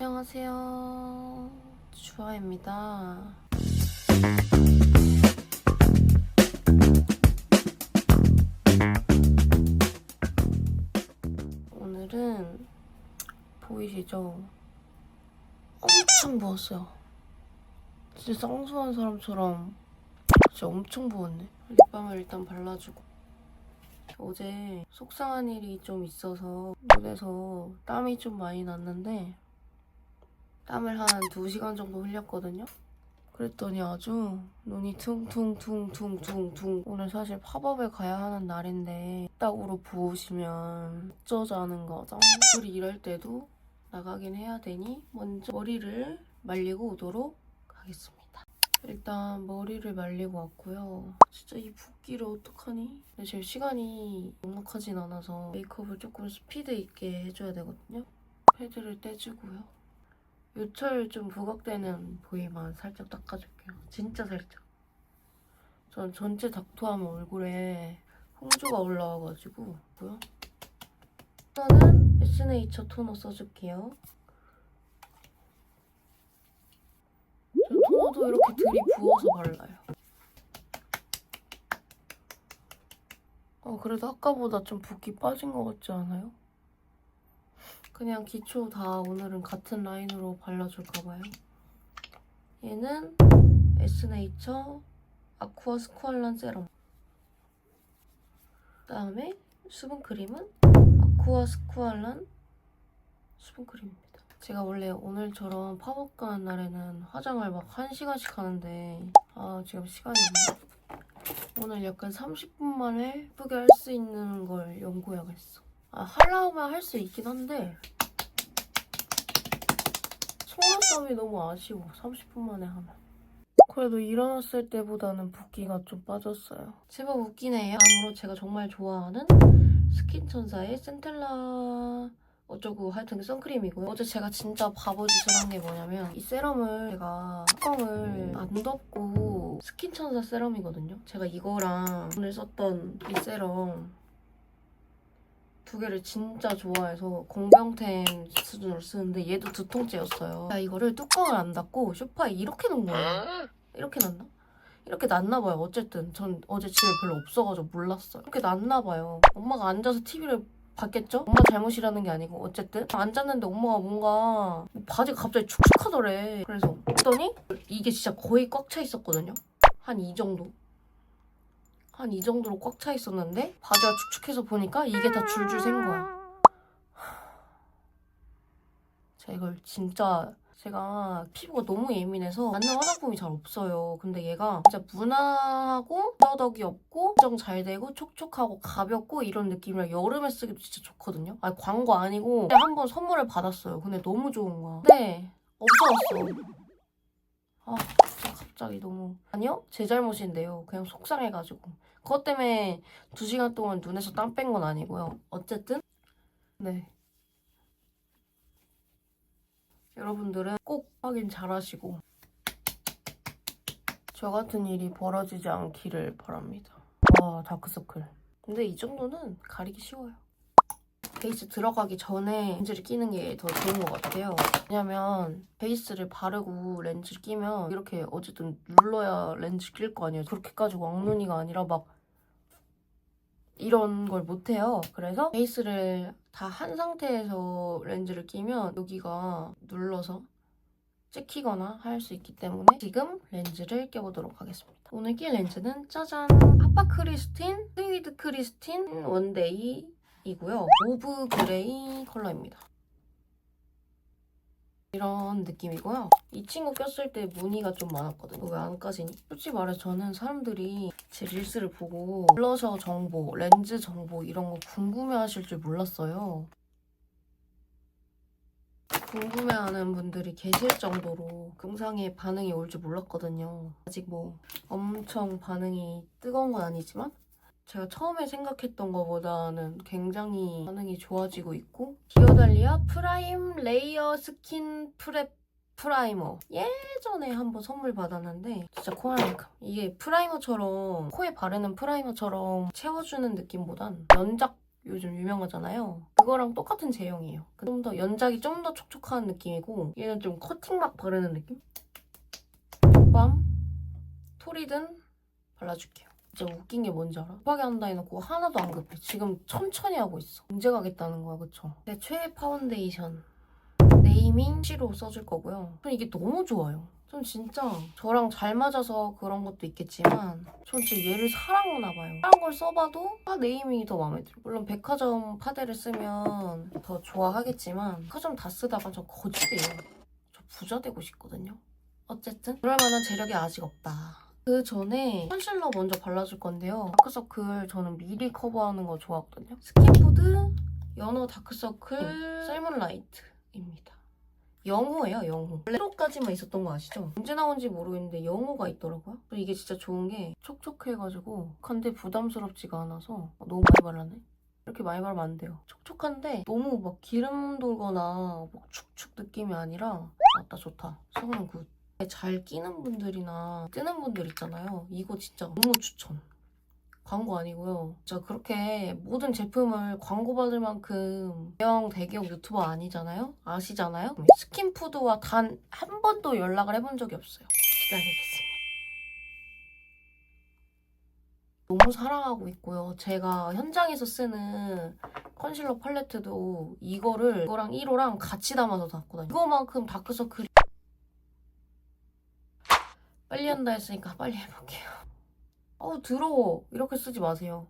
안녕하세요. 주아입니다. 오늘은 보이시죠? 엄청 부었어요. 진짜 쌍수한 사람처럼 진짜 엄청 부었네. 립밤을 일단 발라주고 어제 속상한 일이 좀 있어서 눈에서 땀이 좀 많이 났는데 땀을 한 2시간 정도 흘렸거든요. 그랬더니 아주 눈이 퉁퉁퉁퉁퉁퉁 오늘 사실 팝업에 가야 하는 날인데 딱으로 부으시면 어쩌자는 거죠. 우리 일할 때도 나가긴 해야 되니 먼저 머리를 말리고 오도록 하겠습니다. 일단 머리를 말리고 왔고요. 진짜 이 붓기를 어떡하니? 근데 지금 시간이 넉넉하진 않아서 메이크업을 조금 스피드 있게 해줘야 되거든요. 패드를 떼주고요. 요철 좀 부각되는 부위만 살짝 닦아줄게요. 진짜 살짝. 전 전체 닥터하면 얼굴에 홍조가 올라와가지고 뭐야? 토너는 에스네이처 토너 써줄게요. 저 토너도 이렇게 들이부어서 발라요. 어, 그래도 아까보다 좀 붓기 빠진 것 같지 않아요? 그냥 기초 다 오늘은 같은 라인으로 발라줄까봐요. 얘는 에스네이처 아쿠아 스쿠알란 세럼. 그 다음에 수분크림은 아쿠아 스쿠알란 수분크림입니다. 제가 원래 오늘처럼 팝업 가는 날에는 화장을 막 1시간씩 하는데 아 지금 시간이 없네. 오늘 약간 30분 만에 예쁘게 할 수 있는 걸 연구해야겠어. 아, 하려면 할 수 있긴 한데 속눈썹이 너무 아쉬워. 30분 만에 하면. 그래도 일어났을 때보다는 붓기가 좀 빠졌어요. 제법 웃긴 해요. 다음으로 제가 정말 좋아하는 스킨천사의 센텔라 어쩌고 하여튼 선크림이고요. 어제 제가 진짜 바보 짓을 한 게 뭐냐면 이 세럼을 제가 뚜껑을 안 덮고 스킨천사 세럼이거든요. 제가 이거랑 오늘 썼던 이 세럼 두 개를 진짜 좋아해서 공병템 수준으로 쓰는데 얘도 두 통째였어요. 나 이거를 뚜껑을 안 닫고 소파에 이렇게 놓은 거예요. 이렇게 놨나? 이렇게 놨나 봐요. 어쨌든 전 어제 집에 별로 없어가지고 몰랐어요. 이렇게 놨나 봐요. 엄마가 앉아서 TV를 봤겠죠? 엄마 잘못이라는 게 아니고 어쨌든 앉았는데 엄마가 뭔가 바지가 갑자기 축축하더래. 그래서 했더니 이게 진짜 거의 꽉 차 있었거든요. 한 이 정도. 한 이 정도로 꽉 차 있었는데 바지가 축축해서 보니까 이게 다 줄줄 샌 거야. 제가 이걸 진짜 제가 피부가 너무 예민해서 맞는 화장품이 잘 없어요. 근데 얘가 진짜 무난하고 뼈덕이 없고 정잘 되고 촉촉하고 가볍고 이런 느낌이라 여름에 쓰기도 진짜 좋거든요. 아니 광고 아니고 한 번 선물을 받았어요. 근데 너무 좋은 거야. 근데 없어졌어. 아 갑자기 너무 아니요 제 잘못인데요. 그냥 속상해가지고 그것 때문에 두 시간 동안 눈에서 땀 뺀 건 아니고요. 어쨌든 네. 여러분들은 꼭 확인 잘 하시고 저 같은 일이 벌어지지 않기를 바랍니다. 와 다크서클. 근데 이 정도는 가리기 쉬워요. 베이스 들어가기 전에 렌즈를 끼는 게 더 좋은 것 같아요. 왜냐면 베이스를 바르고 렌즈를 끼면 이렇게 어쨌든 눌러야 렌즈 낄 거 아니에요. 그렇게까지 왕눈이가 아니라 막 이런 걸 못해요. 그래서 베이스를 다 한 상태에서 렌즈를 끼면 여기가 눌러서 찍히거나 할 수 있기 때문에 지금 렌즈를 껴보도록 하겠습니다. 오늘 낄 렌즈는 짜잔! 아빠 크리스틴 스위드 크리스틴 원데이이고요. 모브 그레이 컬러입니다. 이런 느낌이고요. 이 친구 꼈을 때 무늬가 좀 많았거든요. 왜 안 까지니? 솔직히 말해서 저는 사람들이 제 릴스를 보고 블러셔 정보, 렌즈 정보 이런 거 궁금해하실 줄 몰랐어요. 궁금해하는 분들이 계실 정도로 영상에 반응이 올 줄 몰랐거든요. 아직 뭐 엄청 반응이 뜨거운 건 아니지만 제가 처음에 생각했던 것보다는 굉장히 반응이 좋아지고 있고 디오달리아 프라임 레이어 스킨 프랩 프라이머 예전에 한번 선물 받았는데 진짜 코알만큼 이게 프라이머처럼 코에 바르는 프라이머처럼 채워주는 느낌보단 연작 요즘 유명하잖아요. 그거랑 똑같은 제형이에요. 좀 더 연작이 좀 더 촉촉한 느낌이고 얘는 좀 커팅 막 바르는 느낌? 립밤 토리든 발라줄게요. 진짜 웃긴 게 뭔지 알아? 급하게 한다 해놓고 하나도 안 급해. 지금 천천히 하고 있어. 언제 가겠다는 거야, 그쵸? 내 최애 파운데이션 네이밍 C로 써줄 거고요. 전 이게 너무 좋아요. 전 진짜 저랑 잘 맞아서 그런 것도 있겠지만 전 진짜 얘를 사랑하나 봐요. 다른 걸 써봐도 다 네이밍이 더 마음에 들어요. 물론 백화점 파데를 쓰면 더 좋아하겠지만 백화점 다 쓰다가 저 거지돼요. 저 부자 되고 싶거든요. 어쨌든 그럴 만한 재력이 아직 없다. 그 전에 컨실러 먼저 발라줄 건데요. 다크서클 저는 미리 커버하는 거 좋아하거든요. 스킨푸드 연어 다크서클 셀문라이트입니다. 영호예요, 영호. 1호까지만 있었던 거 아시죠? 언제 나온지 모르겠는데 영호가 있더라고요. 이게 진짜 좋은 게 촉촉해가지고 근데 부담스럽지가 않아서 너무 많이 발랐네. 이렇게 많이 바르면 안 돼요. 촉촉한데 너무 막 기름 돌거나 막 축축 느낌이 아니라 맞다 좋다. 성능 굿. 잘 끼는 분들이나 뜨는 분들 있잖아요. 이거 진짜 너무 추천. 광고 아니고요. 진짜 그렇게 모든 제품을 광고 받을 만큼 대형 대기업 유튜버 아니잖아요? 아시잖아요? 스킨푸드와 단 한 번도 연락을 해본 적이 없어요. 기다리겠습니다. 너무 사랑하고 있고요. 제가 현장에서 쓰는 컨실러 팔레트도 이거를 이거랑 1호랑 같이 담아서 샀거든요. 이거만큼 다크서클이 빨리 한다 했으니까 빨리 해볼게요. 어우 더러워. 이렇게 쓰지 마세요.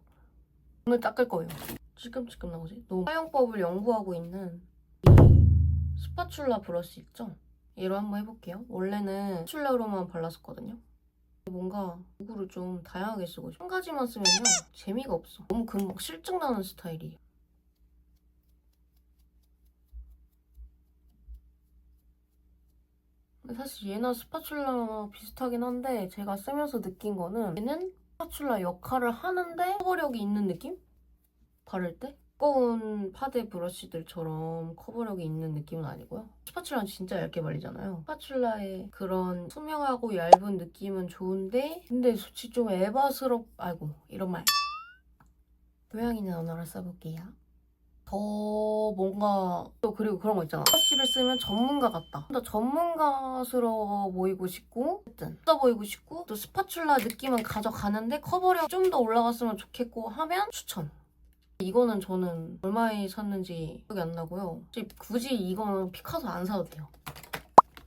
오늘 닦을 거예요. 찔끔찔끔 나오지? 너무 사용법을 연구하고 있는 이 스파츌라 브러쉬 있죠? 얘로 한번 해볼게요. 원래는 스파츌라로만 발랐었거든요. 뭔가 도구를 좀 다양하게 쓰고 싶어. 한 가지만 쓰면요 재미가 없어. 너무 금방 실증 나는 스타일이에요. 근데 사실 얘나 스파츌라 비슷하긴 한데 제가 쓰면서 느낀 거는 얘는 스파츌라 역할을 하는데 커버력이 있는 느낌? 바를 때? 두꺼운 파데 브러쉬들처럼 커버력이 있는 느낌은 아니고요. 스파츌라는 진짜 얇게 발리잖아요. 스파츌라의 그런 투명하고 얇은 느낌은 좋은데 근데 솔직히 좀 에바스럽... 아이고 이런 말. 교양 있는 언어를 써볼게요. 더 뭔가 또 그리고 그런 거 있잖아. 브러쉬를 쓰면 전문가 같다. 좀더 전문가스러워 보이고 싶고 어쨌든 써 보이고 싶고 또 스파츌라 느낌은 가져가는데 커버력 좀 더 올라갔으면 좋겠고 하면 추천. 이거는 저는 얼마에 샀는지 기억이 안 나고요. 굳이- 이거는 피카소 안 사도 돼요.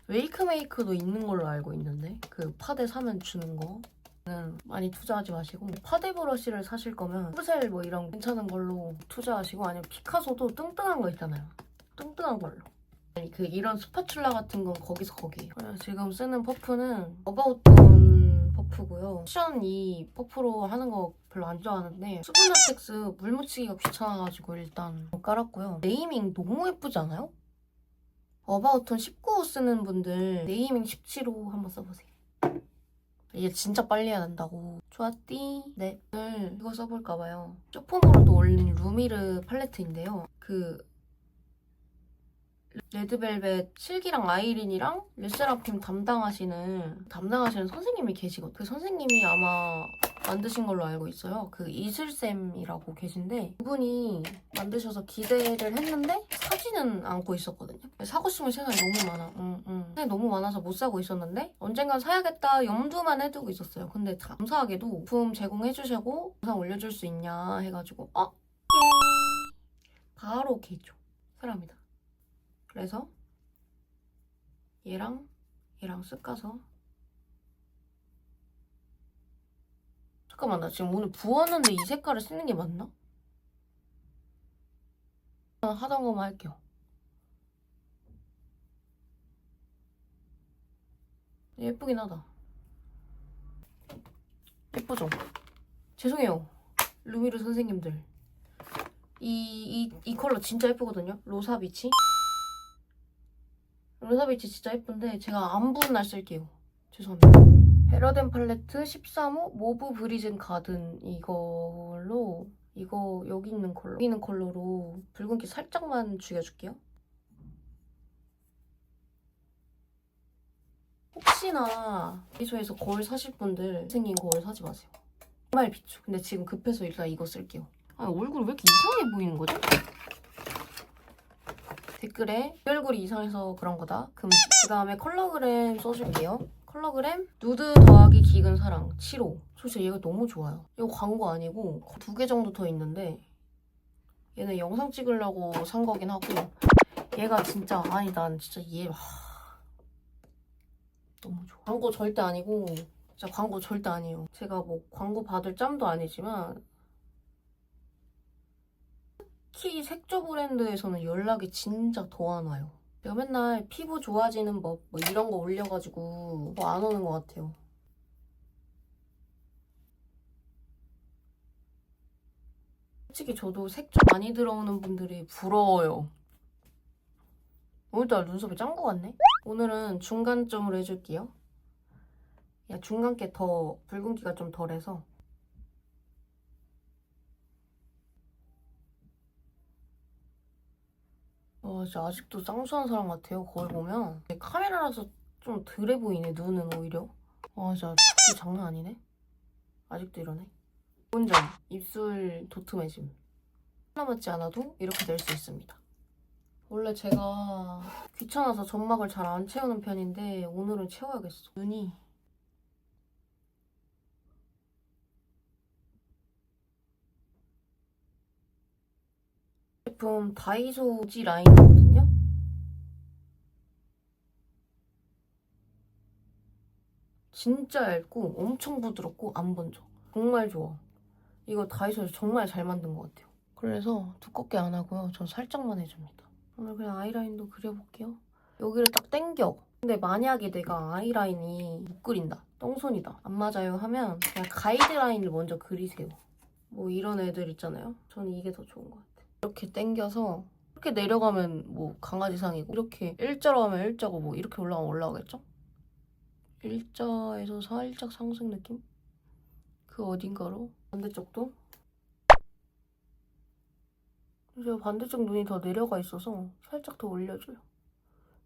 웨이크메이크도 있는 걸로 알고 있는데 그 파데 사면 주는 거는 많이 투자하지 마시고 파데 브러쉬를 사실 거면 푸셀 뭐 이런 괜찮은 걸로 투자하시고 아니면 피카소도 뚱뚱한 거 있잖아요. 뚱뚱한 걸로. 아니 그 이런 스파츌라 같은 건 거기서 거기에요. 그래서 지금 쓰는 퍼프는 어바웃돈 퍼프고요. 쿠션 이 퍼프로 하는 거 별로 안 좋아하는데 수분 라텍스 물 묻히기가 귀찮아가지고 일단 깔았고요. 네이밍 너무 예쁘지 않아요? 어바웃톤 19호 쓰는 분들 네이밍 17호 한번 써보세요. 이게 진짜 빨리 해야 된다고. 좋았디? 네. 오늘 이거 써볼까봐요. 쇼폼으로도 올린 루미르 팔레트인데요. 그 레드벨벳 실기랑 아이린이랑 르세라핌 담당하시는 담당하시는 선생님이 계시거든요. 그 선생님이 아마 만드신 걸로 알고 있어요. 그 이슬쌤이라고 계신데 그분이 만드셔서 기대를 했는데 사지는 않고 있었거든요. 사고 싶은 생각이 너무 많아. 응, 응. 너무 많아서 못 사고 있었는데 언젠간 사야겠다 염두만 해두고 있었어요. 근데 감사하게도 부품 제공해주시고 영상 올려줄 수 있냐 해가지고 어? 바로 오케이죠. 사랑합니다. 그래서 얘랑 얘랑 쓱 까서 잠깐만 나 지금 오늘 부었는데 이 색깔을 쓰는 게 맞나? 아, 하던 거만 할게요. 예쁘긴 하다. 예쁘죠? 죄송해요. 루미르 선생님들. 이, 이, 이 컬러 진짜 예쁘거든요? 로사비치. 로사비치 진짜 예쁜데 제가 안 부은 날 쓸게요. 죄송합니다. 베러덴 팔레트 13호 모브 브리즌 가든 이걸로 이거 여기 있는 컬러 여기 있는 컬러로 붉은기 살짝만 죽여줄게요. 혹시나 미소에서 거울 사실 분들 생긴 거울 사지 마세요. 정말 비추. 근데 지금 급해서 일단 이거 쓸게요. 아 얼굴이 왜 이렇게 이상해 보이는 거지? 댓글에 이 얼굴이 이상해서 그런 거다. 금지. 그 다음에 컬러그램 써줄게요. 컬러그램 누드 더하기 기근 사랑 7호. 솔직히 얘가 너무 좋아요. 이거 광고 아니고 두 개 정도 더 있는데 얘는 영상 찍으려고 산 거긴 하고 얘가 진짜 아니 난 진짜 얘 하... 너무 좋아. 광고 절대 아니고 진짜 광고 절대 아니에요. 제가 뭐 광고 받을 짬도 아니지만 특히 색조 브랜드에서는 연락이 진짜 더 안 와요. 내가 맨날 피부 좋아지는 법 뭐 이런 거 올려가지고 뭐 안 오는 것 같아요. 솔직히 저도 색조 많이 들어오는 분들이 부러워요. 오늘따라 눈썹이 짠 거 같네? 오늘은 중간점으로 해줄게요. 야, 중간께 더 붉은기가 좀 덜해서 와 진짜 아직도 쌍수한 사람 같아요 거울 보면. 카메라라서 좀 덜해 보이네 눈은 오히려. 와 진짜 장난 아니네? 아직도 이러네? 좋은 점 입술 도톰해짐. 하나 맞지 않아도 이렇게 될 수 있습니다. 원래 제가 귀찮아서 점막을 잘 안 채우는 편인데 오늘은 채워야겠어. 눈이 제품 다이소 지 라인이거든요. 진짜 얇고 엄청 부드럽고 안 번져. 정말 좋아. 이거 다이소에서 정말 잘 만든 것 같아요. 그래서 두껍게 안 하고요. 전 살짝만 해줍니다. 오늘 그냥 아이라인도 그려볼게요. 여기를 딱 당겨. 근데 만약에 내가 아이라인이 못 그린다. 똥손이다. 안 맞아요 하면 그냥 가이드라인을 먼저 그리세요. 뭐 이런 애들 있잖아요. 저는 이게 더 좋은 것 같아요. 이렇게 당겨서 이렇게 내려가면 뭐 강아지상이고 이렇게 일자로 하면 일자고 뭐 이렇게 올라가면 올라가겠죠? 일자에서 살짝 상승 느낌? 그 어딘가로 반대쪽도 제가 반대쪽 눈이 더 내려가 있어서 살짝 더 올려줘요.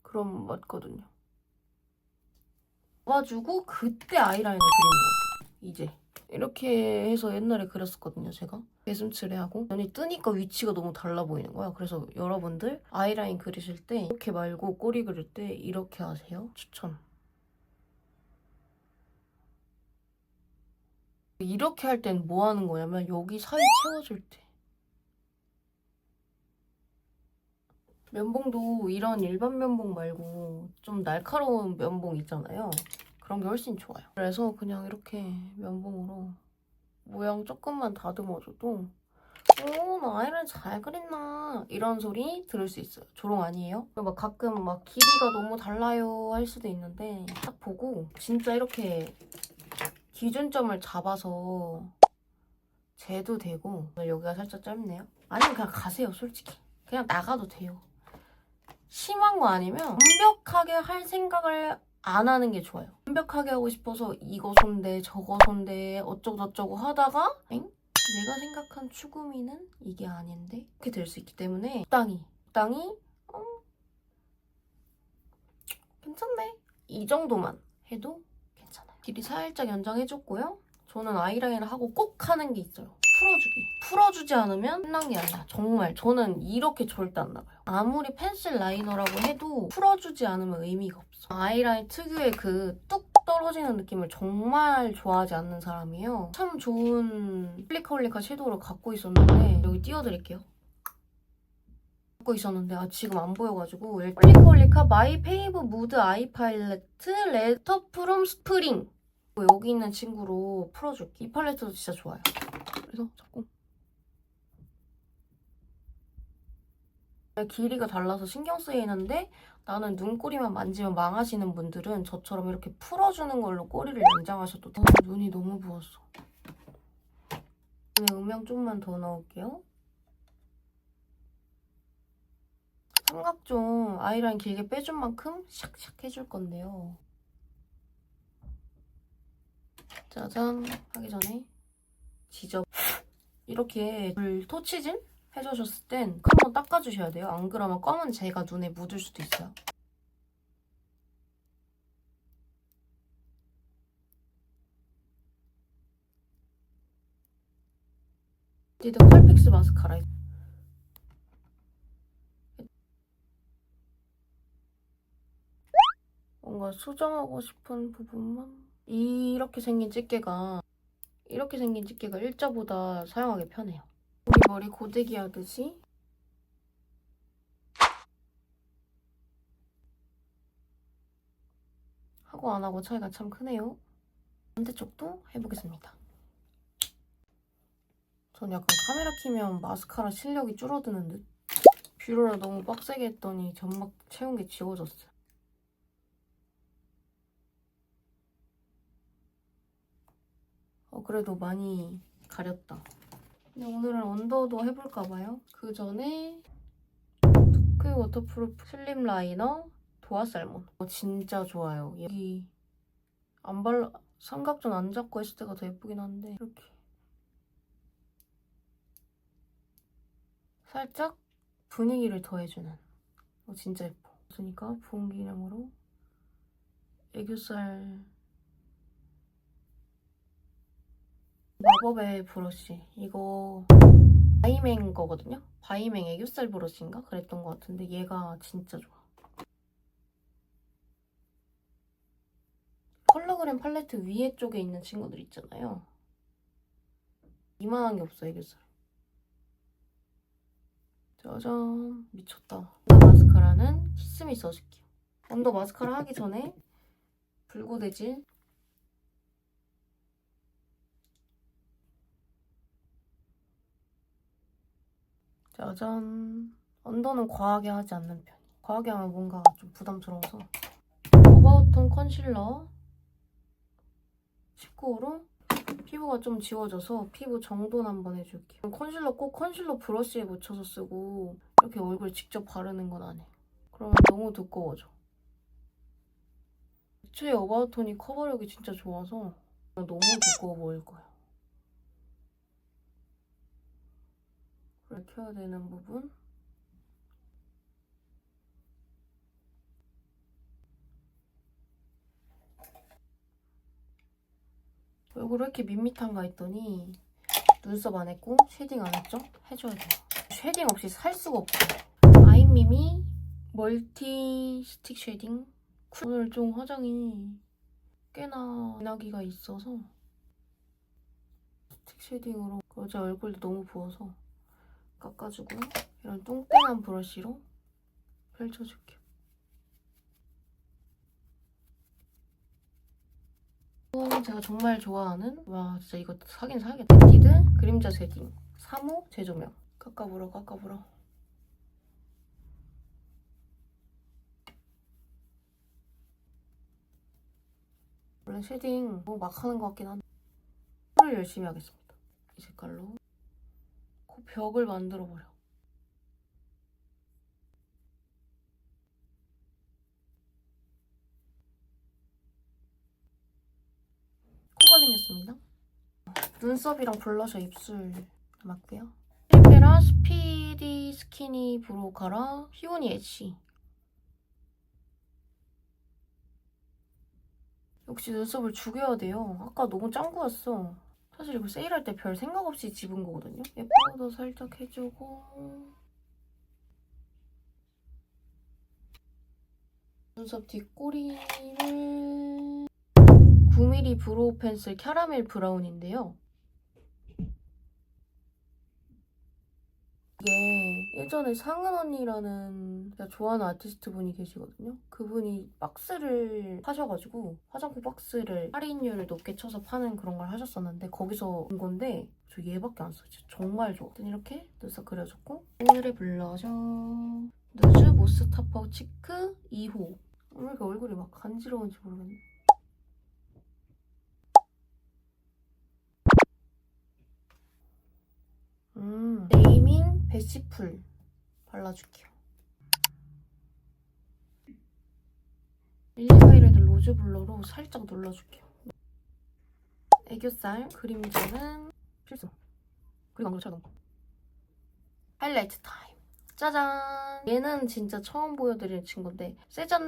그럼 맞거든요. 와주고 그때 아이라인을 그리는 거예요. 이제 이렇게 해서 옛날에 그렸었거든요, 제가. 개슴츠레 하고 눈이 뜨니까 위치가 너무 달라 보이는 거야. 그래서 여러분들 아이라인 그리실 때 이렇게 말고 꼬리 그릴 때 이렇게 하세요. 추천. 이렇게 할 땐 뭐 하는 거냐면 여기 사이 채워줄 때. 면봉도 이런 일반 면봉 말고 좀 날카로운 면봉 있잖아요. 그런 게 훨씬 좋아요. 그래서 그냥 이렇게 면봉으로 모양 조금만 다듬어줘도 오, 나 아이라인 잘 그렸나 이런 소리 들을 수 있어요. 조롱 아니에요? 막 가끔 막 길이가 너무 달라요 할 수도 있는데 딱 보고 진짜 이렇게 기준점을 잡아서 재도 되고 여기가 살짝 짧네요. 아니면 그냥 가세요 솔직히. 그냥 나가도 돼요. 심한 거 아니면 완벽하게 할 생각을 안 하는 게 좋아요. 완벽하게 하고 싶어서 이거 손대 저거 손대 어쩌고저쩌고 하다가 엥? 내가 생각한 추구미는 이게 아닌데 이렇게 될 수 있기 때문에 적당히 적당히 어, 괜찮네 이 정도만 해도 괜찮아요. 길이 살짝 연장해줬고요. 저는 아이라인을 하고 꼭 하는 게 있어요. 풀어주기. 풀어주지 않으면 끝난 게 아니라 정말 저는 이렇게 절대 안 나가요. 아무리 펜슬 라이너라고 해도 풀어주지 않으면 의미가 없어. 아이라인 특유의 그 뚝 떨어지는 느낌을 정말 좋아하지 않는 사람이에요. 참 좋은 플리카올리카 섀도우를 갖고 있었는데 여기 띄워드릴게요. 갖고 있었는데 아 지금 안 보여가지고 플리카올리카 마이 페이브 무드 아이 팔레트 레터 프롬 스프링 여기 있는 친구로 풀어줄게. 이 팔레트도 진짜 좋아요. 그래서 자꾸 길이가 달라서 신경 쓰이는데 나는 눈꼬리만 만지면 망하시는 분들은 저처럼 이렇게 풀어주는 걸로 꼬리를 연장하셔도 돼. 어, 눈이 너무 부었어. 눈에 음영 좀만 더 넣을게요. 삼각존 아이라인 길게 빼준 만큼 샥샥 해줄 건데요. 짜잔 하기 전에 지적 이렇게 물 토치진 해주셨을 땐 한번 닦아주셔야 돼요. 안 그러면 검은 재가 눈에 묻을 수도 있어요. 에뛰드 컬픽스 마스카라. 뭔가 수정하고 싶은 부분만 이렇게 생긴 집게가 이렇게 생긴 집게가 일자보다 사용하기 편해요. 우리 머리 고데기 하듯이 하고 안 하고 차이가 참 크네요. 반대쪽도 해보겠습니다. 전 약간 카메라 키면 마스카라 실력이 줄어드는 듯. 뷰러를 너무 빡세게 했더니 점막 채운 게 지워졌어요. 어, 그래도 많이 가렸다. 근데 오늘은 언더도 해볼까봐요. 그 전에 두크 워터프루프 슬림 라이너 도화 살몬. 어, 진짜 좋아요. 여기 안 발라 삼각존 안 잡고 했을 때가 더 예쁘긴 한데 이렇게 살짝 분위기를 더해주는. 어, 진짜 예뻐. 그러니까 부은 기념으로 애교살 마법의 브러쉬. 이거 바이맹 거거든요? 바이맹 애교살 브러쉬인가? 그랬던 것 같은데 얘가 진짜 좋아. 컬러그램 팔레트 위에 쪽에 있는 친구들 있잖아요. 이만한 게 없어 애교살. 짜잔. 미쳤다. 언더 마스카라는 키스미 써줄게요 언더 마스카라 하기 전에 불고데질 짜잔. 언더는 과하게 하지 않는 편이. 과하게 하면 뭔가 좀 부담스러워서. 오바우톤 컨실러 19호로 피부가 좀 지워져서 피부 정돈 한번 해줄게요. 컨실러 꼭 컨실러 브러쉬에 묻혀서 쓰고 이렇게 얼굴 직접 바르는 건안 해요. 그러면 너무 두꺼워져. 애초에 오바우톤이 커버력이 진짜 좋아서 너무 두꺼워 보일 거예요. 켜야 되는 부분? 얼굴 왜 이렇게 밋밋한가 했더니 눈썹 안 했고 쉐딩 안 했죠? 해줘야 돼요 쉐딩 없이 살 수가 없고 아이미미 멀티 스틱 쉐딩? 오늘 좀 화장이 꽤나 진하기가 있어서 스틱 쉐딩으로 어제 얼굴도 너무 부어서 깎아주고 이런 똥땡한 브러쉬로 펼쳐줄게요. 또 제가 정말 좋아하는 와 진짜 이거 사긴 사야겠다. 에뛰드 그림자 쉐딩 3호 재조명 깎아불어 깎아불어 원래 쉐딩 너무 막 하는 것 같긴 한데 를 열심히 하겠습니다. 이 색깔로 그 벽을 만들어 버려. 코가 생겼습니다. 눈썹이랑 블러셔 입술 남았고요. 트리페라 스피디 스키니 브로우 카라 피오니 엣시 역시 눈썹을 죽여야 돼요. 아까 너무 짱구였어. 사실 이거 세일할 때 별 생각 없이 집은 거거든요. 예뻐도 살짝 해주고 눈썹 뒷꼬리를 9mm 브로우 펜슬 캐러멜 브라운인데요. 이게 예전에 상은 언니라는 제가 좋아하는 아티스트 분이 계시거든요. 그분이 박스를 하셔가지고 화장품 박스를 할인율을 높게 쳐서 파는 그런 걸 하셨었는데 거기서 온 건데 저 얘밖에 안 써요. 정말 좋아. 이렇게 눈썹 그려줬고 오늘의 블러셔 누즈 모스 타퍼 치크 2호 왜 이렇게 얼굴이 막 간지러운지 모르겠네. 음, 네이밍 베시풀 발라줄게요. 릴리바이레드 로즈 블러로 살짝 눌러줄게요. 애교살 그림자는 필수. 그리고 안 그러면 차가 하이라이트 타임. 짜잔! 얘는 진짜 처음 보여드리는 친구인데 세잔느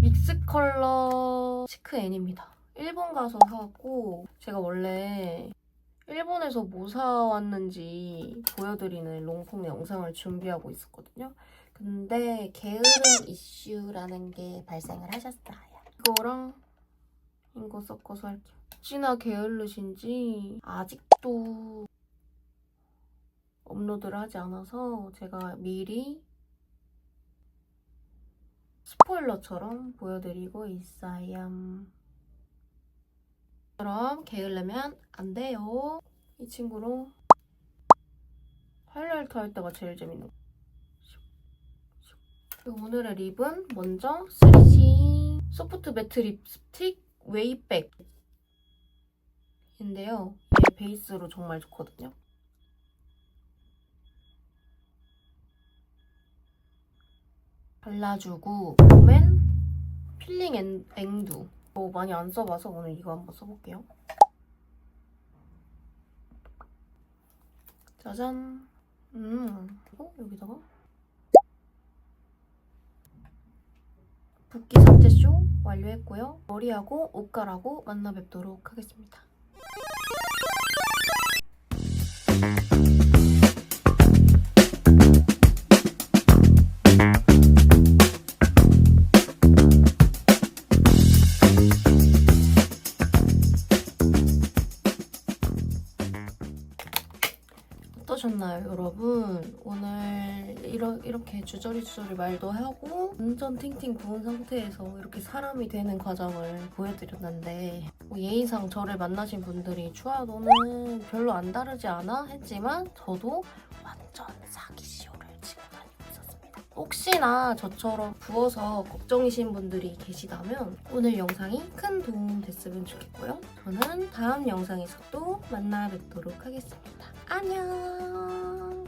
믹스 컬러 시크 N입니다. 일본 가서 사왔고 제가 원래 일본에서 뭐 사왔는지 보여드리는 롱폼 영상을 준비하고 있었거든요. 근데 게으름 이슈라는 게 발생을 하셨어요. 이거랑 이거 섞어서 할게요. 혹시나 게을르신지 아직도 업로드를 하지 않아서 제가 미리 스포일러처럼 보여드리고 있어요. 그럼 게을르면 안 돼요. 이 친구로 하이라이트 할 때가 제일 재밌는 거. 오늘의 립은 먼저 3C 소프트 매트 립스틱 웨이백 인데요. 얘 베이스로 정말 좋거든요. 발라주고 봄엔 필링 앵, 앵두 어, 많이 안 써봐서 오늘 이거 한번 써볼게요. 짜잔. 음, 어? 여기다가 붓기 삭제 쇼 완료했고요. 머리하고 옷갈하고 만나 뵙도록 하겠습니다. 어떠셨나요, 여러분? 오늘 이러, 이렇게 주저리 주저리 말도 하고 완전 팅팅 부은 상태에서 이렇게 사람이 되는 과정을 보여드렸는데 뭐 예의상 저를 만나신 분들이 추아 너는 별로 안 다르지 않아? 했지만 저도 완전 사기시오를 치고 다니고 있었습니다. 혹시나 저처럼 부어서 걱정이신 분들이 계시다면 오늘 영상이 큰 도움 됐으면 좋겠고요. 저는 다음 영상에서 또 만나 뵙도록 하겠습니다. 안녕.